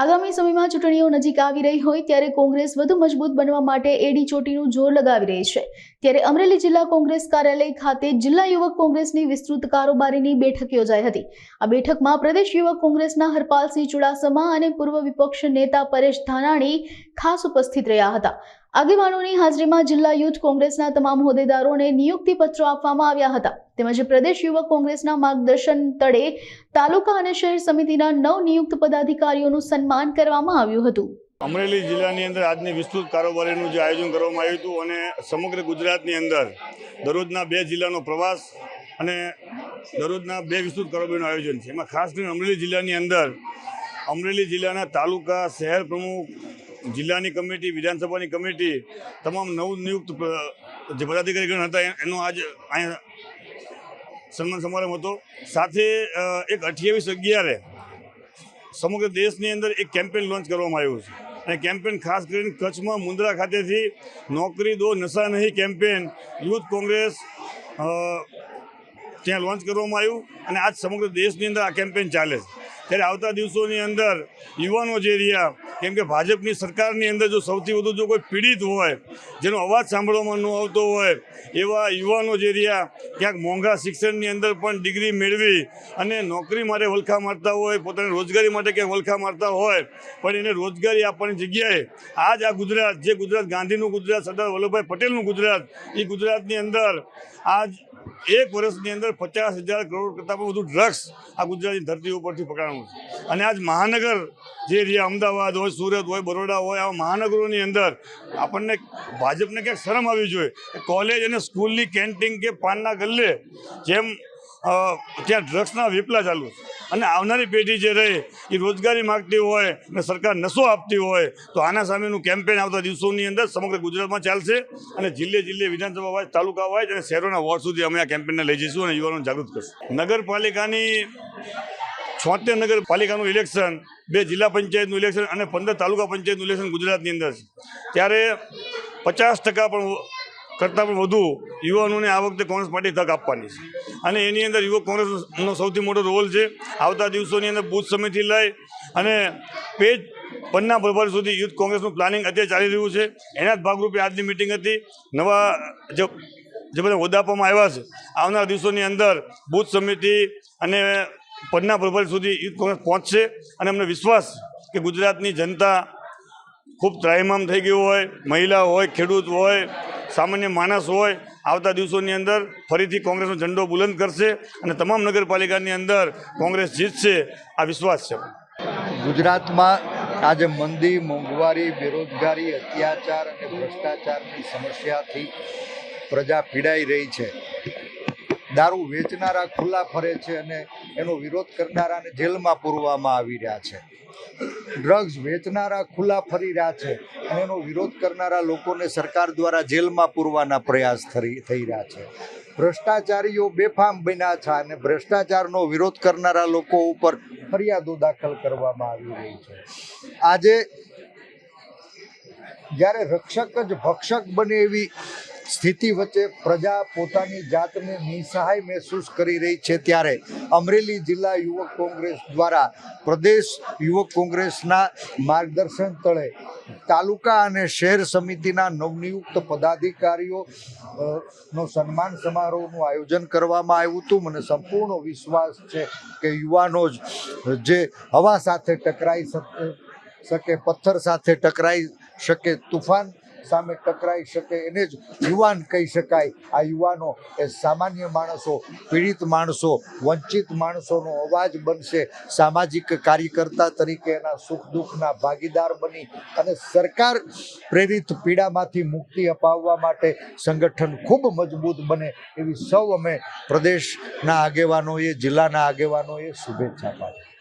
આગામી સમયમાં ચૂંટણીઓ નજીક આવી રહી હોય ત્યારે કોંગ્રેસ વધુ મજબૂત બનવા માટે એડી ચોટીનું જોર લગાવી રહી છે. ત્યારે અમરેલી જિલ્લા કોંગ્રેસ કાર્યાલય ખાતે જિલ્લા યુવક કોંગ્રેસની વિસ્તૃત કારોબારીની બેઠક યોજાઈ હતી. આ બેઠકમાં પ્રદેશ યુવક કોંગ્રેસના હરપાલસિંહ ચુડાસમા અને પૂર્વ વિપક્ષ નેતા પરેશ ધાનાણી ખાસ ઉપસ્થિત રહ્યા હતા. આગેવાનોની હાજરીમાં જિલ્લા યુથ કોંગ્રેસના તમામ હોદ્દેદારોને નિયુક્તિ પત્રો આપવામાં આવ્યા હતા. તેમજ પ્રદેશ યુવક કોંગ્રેસના માર્ગદર્શન તળે તાલુકા અને શહેર સમિતિના નવ નિયુક્ત પદાધિકારીઓનું સન્માન કરવામાં આવ્યું હતું. અમરેલી જિલ્લાની અંદર આજની વિસ્તૃત કારોબારીનું જે આયોજન કરવામાં આવ્યું હતું અને સમગ્ર ગુજરાતની અંદર દરરોજના બે જિલ્લાનો પ્રવાસ અને દરરોજના બે વિસ્તૃત કારોબારીનું આયોજન છે. એમાં ખાસ કરીને અમરેલી જિલ્લાની અંદર અમરેલી જિલ્લાના તાલુકા, શહેર પ્રમુખ જિલ્લાની કમિટી, વિધાનસભાની કમિટી, તમામ નવનિયુક્ત જે પદાધિકારીગણ હતા એનો આજ અહીંયા સન્માન સમારંભ હતો. સાથે એક અઠ્યાવીસ અગિયારે સમગ્ર દેશની અંદર એક કેમ્પેન લોન્ચ કરવામાં આવ્યું છે. અને કેમ્પેન ખાસ કરીને કચ્છમાં મુન્દ્રા ખાતેથી નોકરી દો, નશા નહીં કેમ્પેન યુથ કોંગ્રેસ ત્યાં લોન્ચ કરવામાં આવ્યું અને આજ સમગ્ર દેશની અંદર આ કેમ્પેન ચાલે છે. ત્યારે આવતા દિવસોની અંદર યુવાનો જે રહ્યા કેમ કે ભાજપની સરકારની અંદર જો સૌથી વધુ જો કોઈ પીડિત હોય, જેનો અવાજ સાંભળવામાં ન આવતો હોય, એવા યુવાનો જે રહ્યા, ક્યાંક મોંઘા શિક્ષણની અંદર પણ ડિગ્રી મેળવી અને નોકરી માટે વલખા મારતા હોય, પોતાની રોજગારી માટે ક્યાંક વલખા મારતા હોય, પણ એને રોજગારી આપવાની જગ્યાએ આજ આ ગુજરાત, જે ગુજરાત ગાંધીનું ગુજરાત, સરદાર વલ્લભભાઈ પટેલનું ગુજરાત એ ગુજરાતની અંદર આજ એક વર્ષની અંદર પચાસ હજાર કરોડ કરતાં પણ વધુ ડ્રગ્સ આ ગુજરાતની ધરતી ઉપરથી પકડાણું છે. અને આજ મહાનગર જે રહ્યા, અમદાવાદ હોય, સુરત હોય, બરોડા હોય, આવા મહાનગરોની અંદર આપણને ભાજપને ક્યાંક શરમ આવવી જોઈએ કોલેજ અને સ્કૂલની કેન્ટીન કે પાનના ગલ્લે જેમ ત્યાં ડ્રગ્સના વિપલા ચાલુ છે. અને આવનારી પેઢી જે રહે, એ રોજગારી માગતી હોય અને સરકાર નશો આપતી હોય, તો આના સામેનું કેમ્પેન આવતા દિવસોની અંદર સમગ્ર ગુજરાતમાં ચાલશે અને જિલ્લે જિલ્લે વિધાનસભા વાઇઝ, તાલુકા વાઇઝ અને શહેરોના વોર્ડ સુધી અમે આ કેમ્પેનને લઈ જઈશું અને યુવાનોને જાગૃત કરશું. નગરપાલિકાની છોતેર નગરપાલિકાનું ઇલેક્શન બે જિલ્લા પંચાયતનું ઇલેક્શન અને પંદર તાલુકા પંચાયતનું ઇલેક્શન ગુજરાતની અંદર છે. ત્યારે પચાસ ટકા પણ કરતાં પણ વધુ યુવાનોને આ વખતે કોંગ્રેસ પાર્ટી તક આપવાની છે. અને એની અંદર યુવક કોંગ્રેસનો સૌથી મોટો રોલ છે. આવતા દિવસોની અંદર બુથ સમિતિ લઈ અને પેજ પન્ના ભરભર સુધી યુથ કોંગ્રેસનું પ્લાનિંગ અત્યારે ચાલી રહ્યું છે. એના જ ભાગરૂપે આજની મિટિંગ હતી. નવા જે જે બધા હોદ્દા આપવામાં આવ્યા છે, આવનાર દિવસોની અંદર બુથ સમિતિ અને પન્ના ભરભર સુધી યુથ કોંગ્રેસ પહોંચશે. અને અમને વિશ્વાસ કે ગુજરાતની જનતા ખૂબ ત્રાહિમામ થઈ ગયું હોય, મહિલા હોય, ખેડૂત હોય સામાન્ય માણસ હોય, આવતા દિવસોની અંદર ફરીથી કોંગ્રેસનો ઝંડો બુલંદ કરશે અને તમામ નગરપાલિકાની અંદર કોંગ્રેસ જીતશે. આ વિશ્વાસ છે. ગુજરાતમાં આજે મંદી, મોંઘવારી, બેરોજગારી, અત્યાચાર અને ભ્રષ્ટાચારની સમસ્યાથી પ્રજા પીડાઈ રહી છે. દારૂ વેચનારા ખુલ્લા ફરે છે અને એનો વિરોધ કરનારાને જેલમાં પૂરવામાં આવી રહ્યા છે. ડ્રગ્સ વેચનારા ખુલ્લા ફરી રહ્યા છે અને એનો વિરોધ કરનારા લોકોને સરકાર દ્વારા જેલમાં પૂરવાના પ્રયાસ થઈ રહ્યા છે. ભ્રષ્ટાચારીઓ બેફામ બન્યા છે અને ભ્રષ્ટાચારનો વિરોધ કરનારા લોકો ઉપર ફરિયાદો દાખલ કરવામાં આવી રહી છે. આજે જ્યારે રક્ષક જ ભક્ષક બને એવી સ્થિતિ વચ્ચે પ્રજા પોતાની જાતને નિસહાય મહેસૂસ કરી રહી છે ત્યારે અમરેલી જિલ્લા યુવક કોંગ્રેસ દ્વારા પ્રદેશ યુવક કોંગ્રેસના માર્ગદર્શન તળે તાલુકા અને શહેર સમિતિના નવનિયુક્ત પદાધિકારીઓ નો સન્માન સમારોહનું આયોજન કરવામાં આવ્યું હતું. મને સંપૂર્ણ વિશ્વાસ છે કે યુવાનો જ, જે હવા સાથે ટકરાઈ શકે, પથ્થર સાથે ટકરાઈ શકે, તુફાન સામે ટકરાઈ શકે એને જ યુવાન કહી શકાય. આ યુવાનો એ સામાન્ય માણસો, પીડિત માણસો, વંચિત માણસોનો અવાજ બનશે. સામાજિક કાર્યકર્તા તરીકે એના સુખ દુઃખના ભાગીદાર બની અને સરકાર પ્રેરિત પીડામાંથી મુક્તિ અપાવવા માટે સંગઠન ખૂબ મજબૂત બને એવી સૌ અમે પ્રદેશના આગેવાનોએ, જિલ્લાના આગેવાનોએ શુભેચ્છા પાઠવી.